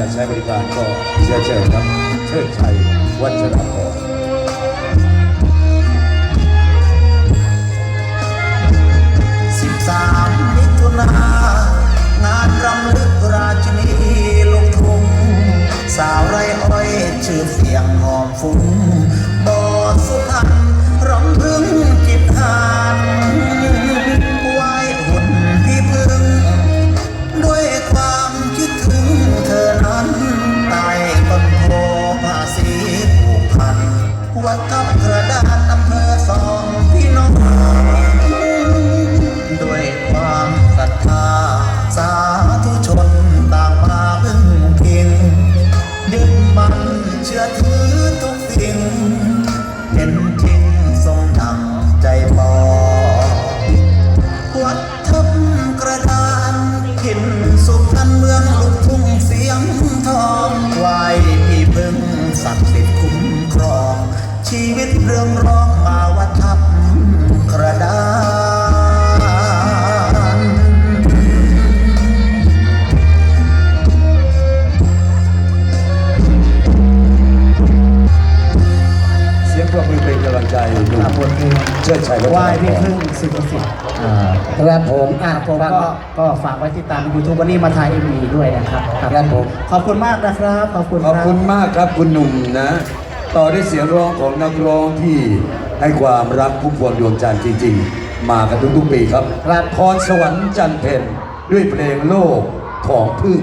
จะใช้บริการก็เชิญเชิญครับ เชิญชัยวัชรพรสิบสามมิถุนางานรำลึกราชินีลูกทุ่งสาวไรอ้อยชื่อเสียงหอมฟุ้งบอสุ วัดทับกระดานอำเภอสองพี่น้องด้วยความศรัทธา สาธุชนต่างมาพึ่งพิงยึดมั่นเชื่อถือทุกสิ่งเห็นจริงทรงทำใจพอ วัดทับกระดานขินสุพรรณเมืองลูกทุ่งเสียงทองไหวพี่พึ่งศักดิ์สิทธิ์คุ้ม ชีวิตเรื่องร้องมาวัดทับกระดานเสียงปรบมือเป็นกำลังใจหนุ่ครับมบทเพลงเชิดชัยวัชรพรไหว้พี่พึ่งสิบสิบอ่าครับผมอะผมฟังก็ ก็ฝากไว้ติดตามยูทูบวันนี้มาถ่ายเอ็มวีด้วยนะครับครับผม ขอบคุณมากนะครับ ขอบคุณขอบครับคุณมากครับคุณหนุ่มนะ ต่อด้วยเสียงร้องของนักร้องที่ให้ความรักพุ่มพวงดวงจันทร์จริง ๆ มากันทุกๆปีครับครับพรสวรรค์จันทร์เพ็ญด้วยเพลงโลกของพึ่ง